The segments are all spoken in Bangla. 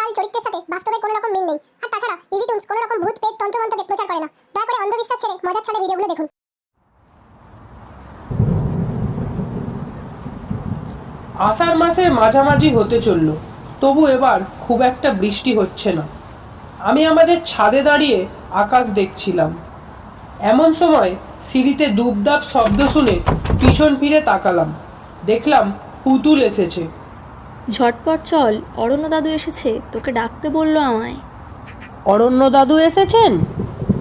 কাল চরিত্রের সাথে বাস্তবে কোনো রকম মিল নেই। আর তাছাড়া কোনো রকম ভূত পেট তন্ত্রমন্ত্রকে প্রচার করে না। দয়া করে অন্ধবিশ্বাস ছেড়ে মজার ছলে ভিডিওগুলো দেখুন। আষাঢ় মাসের মাঝামাঝি হতে চলল। তবু এবার খুব একটা বৃষ্টি হচ্ছে না। আমি আমাদের ছাদে দাঁড়িয়ে আকাশ দেখছিলাম। এমন সময় সিঁড়িতে দুবদাব শব্দ শুনে পিছন ফিরে তাকালাম। দেখলাম পুতুল এসেছে। ঝটপট চল অরণ্য দাদু এসেছে, তোকে ডাকতে বলল আমায়। অরণ্য দাদু এসেছেন?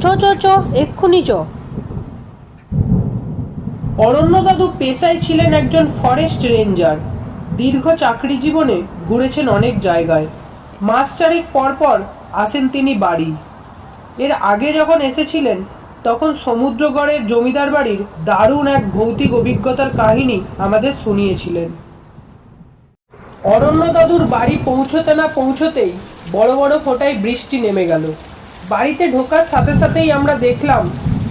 চ চ চ, এক্ষুনি চ। অরণ্য দাদু পেশায় ছিলেন একজন ফরেস্ট রেঞ্জার দীর্ঘ চাকরি জীবনে ঘুরেছেন অনেক জায়গায়। মাস চারেক পর পর আসেন তিনি বাড়ি। এর আগে যখন এসেছিলেন, তখন সমুদ্রগড়ের জমিদার বাড়ির দারুণ এক ভৌতিক অভিজ্ঞতার কাহিনী আমাদের শুনিয়েছিলেন। অরণ্য দাদুর বাড়ি পৌঁছতে না পৌঁছতেই বড় বড় ফোঁটায় বৃষ্টি নেমে গেল। বাড়িতে ঢোকার সাথে সাথেই আমরা দেখলাম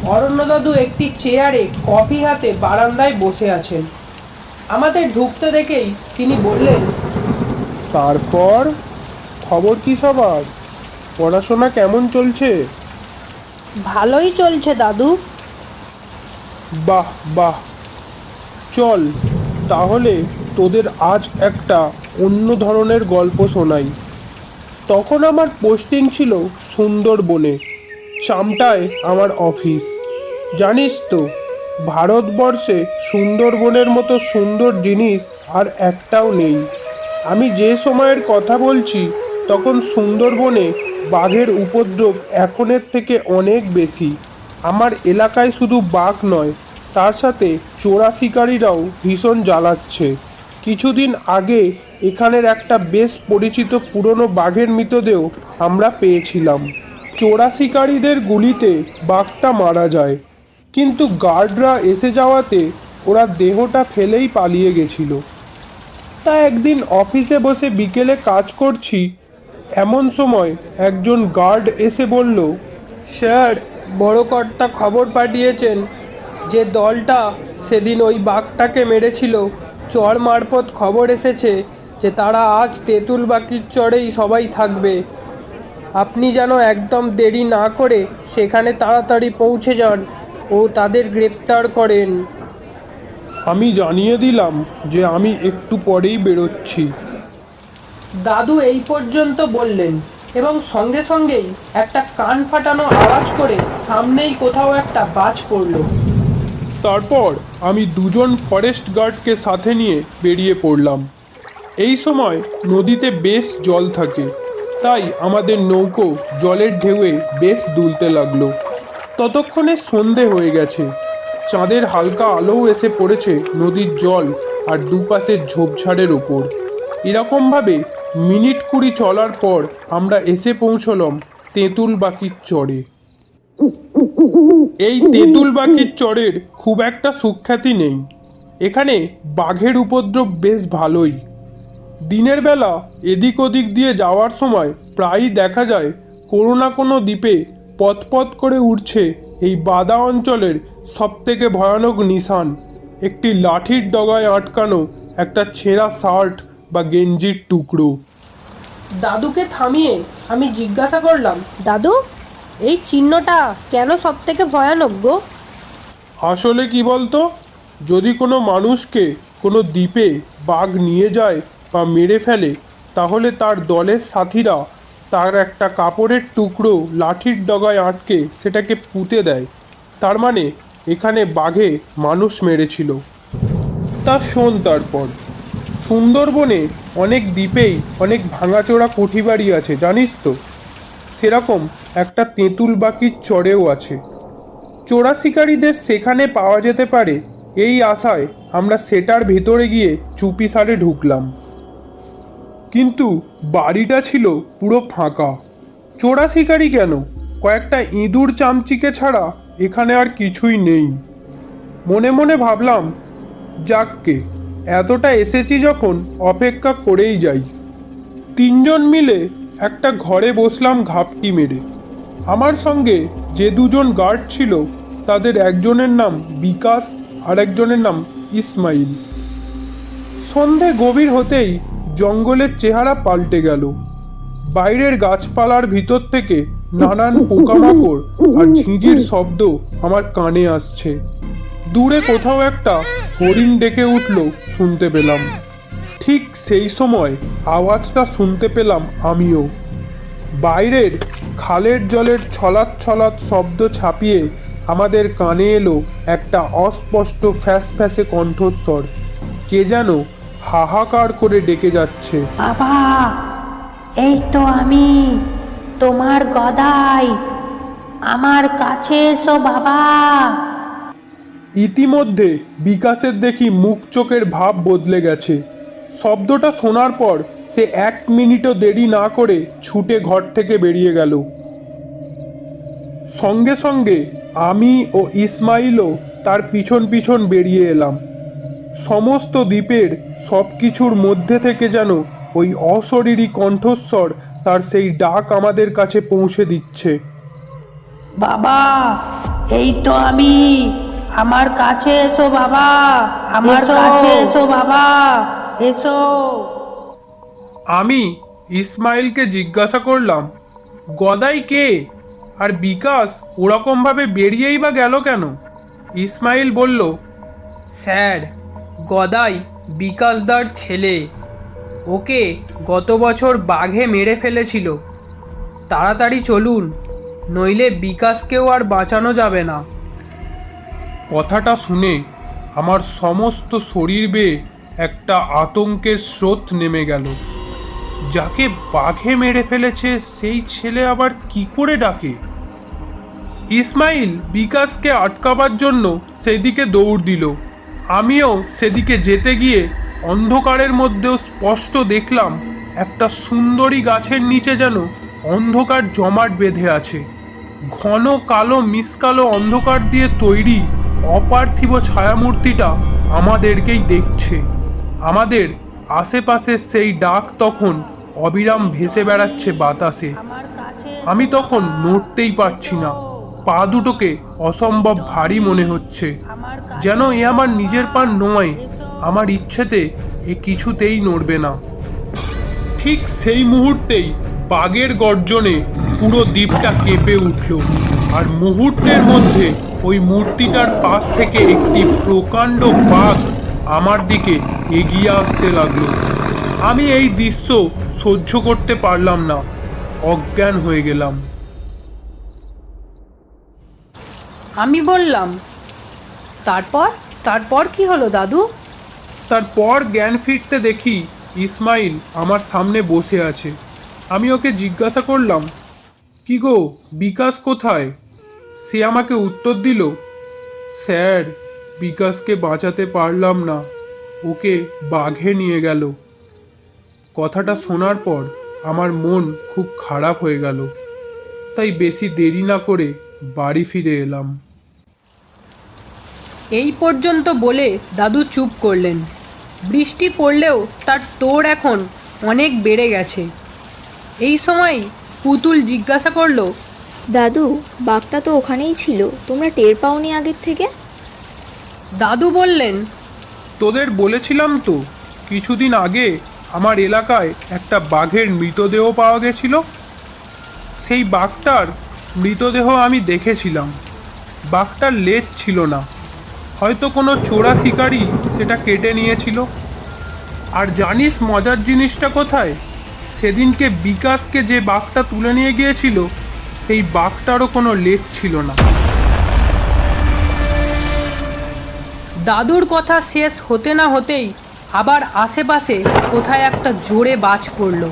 অরণ্য দাদু একটি চেয়ারে কফি হাতে বারান্দায় বসে আছেন। আমাদের ঢুকতে দেখেই তিনি বললেন তারপর? খবর কি সবার? পড়াশোনা কেমন চলছে? ভালোই চলছে দাদু। বাহ বাহ। চল তাহলে তোদের আজ একটা অন্য ধরনের গল্প শোনাই। তখন আমার পোস্টিং ছিল সুন্দরবনে চামটায় আমার অফিস জানিস তো, ভারতবর্ষে সুন্দরবনের মতো সুন্দর জিনিস আর একটাও নেই। আমি যে সময়ের কথা বলছি, তখন সুন্দরবনে বাঘের উপদ্রব এখনের থেকে অনেক বেশি। আমার এলাকায় শুধু বাঘ নয়, তার সাথে চোরা শিকারীরাও ভীষণ জ্বালাচ্ছে। কিছুদিন আগে এখানের একটা বেশ পরিচিত পুরনো বাঘের মৃতদেহ আমরা পেয়েছিলাম। চোরা শিকারীদের গুলিতে বাঘটা মারা যায়। কিন্তু গার্ডরা এসে যাওয়াতে ওরা দেহটা ফেলেই পালিয়ে গেছিল। তা একদিন অফিসে বসে বিকেলে কাজ করছি, এমন সময় একজন গার্ড এসে বলল, স্যার, বড় কর্তা খবর পাঠিয়েছেন যে দলটা সেদিন ওই বাঘটাকে মেরেছিল। চর মারফত খবর এসেছে যে তারা আজ তেঁতুল বাকির চড়েই সবাই থাকবে। আপনি যেন একদম দেরি না করে সেখানে তাড়াতাড়ি পৌঁছে যান ও তাদের গ্রেপ্তার করেন। আমি জানিয়ে দিলাম যে আমি একটু পরেই বেরোচ্ছি। দাদু এই পর্যন্ত বললেন এবং সঙ্গে সঙ্গেই একটা কান ফাটানো আওয়াজ করে সামনেই কোথাও একটা বাজ পড়ল। তারপর আমি দুজন ফরেস্ট গার্ডকে সাথে নিয়ে বেরিয়ে পড়লাম। এই সময় নদীতে বেশ জল থাকে, তাই আমাদের নৌকো জলের ঢেউয়ে বেশ দুলতে লাগল। ততক্ষণে সন্ধে হয়ে গেছে। চাঁদের হালকা আলোও এসে পড়েছে নদীর জল আর দুপাশের ঝোপঝাড়ের ওপর। এরকমভাবে মিনিট কুড়ি চলার পর আমরা এসে পৌঁছলাম তেঁতুল বাকির চড়ে এই তেঁতুল বাকির চরের খুব একটা সুখ্যাতি নেই। এখানে বাঘের উপদ্রব বেশ ভালোই। দিনের বেলা এদিক ওদিক দিয়ে যাওয়ার সময় প্রায়ই দেখা যায় কোনো না কোনো দ্বীপে পথপথ করে উঠছে এই বাদা অঞ্চলের সবথেকে ভয়ানক নিশান। একটি লাঠির ডগায় আটকানো একটা ছেঁড়া শার্ট বা গেঞ্জির টুকরো। দাদুকে থামিয়ে আমি জিজ্ঞাসা করলাম দাদু? এই চিহ্নটা কেন সব থেকে ভয়ানক গো? আসলে কি বলতো? যদি কোনো মানুষকে কোনো দ্বীপে বাঘ নিয়ে যায় বা মেরে ফেলে, তাহলে তার দলের সাথীরা তার একটা কাপড়ের টুকরো লাঠির ডগায় আটকে সেটাকে পুঁতে দেয়। তার মানে এখানে বাঘে মানুষ মেরেছিল। তা শোন তারপর। সুন্দরবনে অনেক দ্বীপেই অনেক ভাঙাচোরা কুঠিবাড়ি আছে, জানিস তো? সেরকম একটা তেঁতুল বাকির চড়েও আছে। চোরা শিকারীদের সেখানে পাওয়া যেতে পারে, এই আশায় আমরা সেটার ভেতরে গিয়ে চুপি সারে ঢুকলাম। কিন্তু বাড়িটা ছিল পুরো ফাঁকা। চোরা শিকারি কেন? কয়েকটা ইঁদুর চামচিকে ছাড়া এখানে আর কিছুই নেই। মনে মনে ভাবলাম যাককে এতটা এসেছি যখন অপেক্ষা করেই যাই। তিনজন মিলে একটা ঘরে বসলাম ঘাপটি মেরে। আমার সঙ্গে যে দুজন গার্ড ছিল, তাদের একজনের নাম বিকাশ আর একজনের নাম ইসমাইল। সন্ধে গভীর হতেই জঙ্গলের চেহারা পাল্টে গেল। বাইরের গাছপালার ভিতর থেকে নানান পোকামাকড় আর ঝিঁঝির শব্দ আমার কানে আসছে। দূরে কোথাও একটা হরিণ ডেকে উঠল, শুনতে পেলাম। ঠিক সেই সময় আওয়াজটা শুনতে পেলাম আমিও। বাইরের খালের জলের ছলাৎ ছলাৎ শব্দ ছাপিয়ে আমাদের কানে এলো একটা অস্পষ্ট ফ্যাস ফ্যাসে কণ্ঠস্বর। কে যেন হাহাকার করে ডেকে যাচ্ছে। বাবা এই তো আমি তোমার গদাই। আমার কাছে এসো বাবা। ইতিমধ্যে বিকাশের দেখি মুখ চোখের ভাব বদলে গেছে। শব্দটা শোনার পর সে এক মিনিটও দেরি না করে ছুটে ঘর থেকে বেরিয়ে গেল। সঙ্গে সঙ্গে আমি ও ইসমাইলও তার পিছন পিছন বেরিয়ে এলাম। সমস্ত দ্বীপের সব কিছুর মধ্যে থেকে যেন ওই অশরীরী কণ্ঠস্বর তার সেই ডাক আমাদের কাছে পৌঁছে দিচ্ছে। বাবা, এই তো আমি। আমার কাছে এসো বাবা আমার কাছে এসো বাবা এসো। আমি ইসমাইলকে জিজ্ঞাসা করলাম গদাই কে? আর বিকাশ ওরকমভাবে বেরিয়েই বা গেল কেন? ইসমাইল বলল স্যার গদাই বিকাশদার ছেলে। ওকে গত বছর বাঘে মেরে ফেলেছিল। তাড়াতাড়ি চলুন নইলে বিকাশকেও আর বাঁচানো যাবে না। কথাটা শুনে আমার সমস্ত শরীর বেয়ে একটা আতঙ্কের স্রোত নেমে গেল। যাকে বাঘে মেরে ফেলেছে, সেই ছেলে আবার কি করে ডাকে? ইসমাইল বিকাশকে আটকাবার জন্য সেদিকে দৌড় দিল। আমিও সেদিকে যেতে গিয়ে অন্ধকারের মধ্যেও স্পষ্ট দেখলাম, একটা সুন্দরী গাছের নিচে যেন অন্ধকার জমাট বেঁধে আছে। ঘন কালো মিসকালো অন্ধকার দিয়ে তৈরি অপার্থিব ছায়ামূর্তিটা আমাদেরকেই দেখছে। আমাদের আশেপাশের সেই ডাক তখন অবিরাম ভেসে বেড়াচ্ছে বাতাসে। আমি তখন নড়তেই পারছি না। পা দুটোকে অসম্ভব ভারী মনে হচ্ছে। যেন এ আমার নিজের পা নয়, আমার ইচ্ছেতে এ কিছুতেই নড়বে না। ঠিক সেই মুহূর্তেই বাঘের গর্জনে পুরো দ্বীপটা কেঁপে উঠল। আর মুহূর্তের মধ্যে ওই মূর্তিটার পাশ থেকে একটি প্রকাণ্ড বাঘ আমার দিকে এগিয়ে আসতে লাগল। আমি এই দৃশ্য সহ্য করতে পারলাম না। অজ্ঞান হয়ে গেলাম। আমি বললাম তারপর? তারপর কি হলো দাদু? তারপর জ্ঞান ফিরতে দেখি ইসমাইল আমার সামনে বসে আছে। আমি ওকে জিজ্ঞাসা করলাম কি গো বিকাশ কোথায়? সে আমাকে উত্তর দিল, স্যার, বিকাশকে বাঁচাতে পারলাম না। ওকে বাঘে নিয়ে গেল। কথাটা শোনার পর আমার মন খুব খারাপ হয়ে গেল। তাই বেশি দেরি না করে বাড়ি ফিরে এলাম। এই পর্যন্ত বলে দাদু চুপ করলেন। বৃষ্টি পড়লেও তার তোর এখন অনেক বেড়ে গেছে। এই সময় পুতুল জিজ্ঞাসা করল দাদু বাঘটা তো ওখানেই ছিল। তোমরা টের পাওনি আগের থেকে? দাদু বললেন তোদের বলেছিলাম তো কিছুদিন আগে আমার এলাকায় একটা বাঘের মৃতদেহ পাওয়া গেছিল। সেই বাঘটার মৃতদেহ আমি দেখেছিলাম। বাঘটার লেজ ছিল না। হয়তো কোনো চোরা শিকারি সেটা কেটে নিয়েছিল। আর জানিস মজার জিনিসটা কোথায়? সেদিনকে বিকাশকে যে বাঘটা তুলে নিয়ে গিয়েছিল সেই বাঘটারও কোনো লেজ ছিল না। দাদুর কথা শেষ হতে না হতেই আবার আশেপাশে কোথায় একটা জোরে বাজ পড়ল।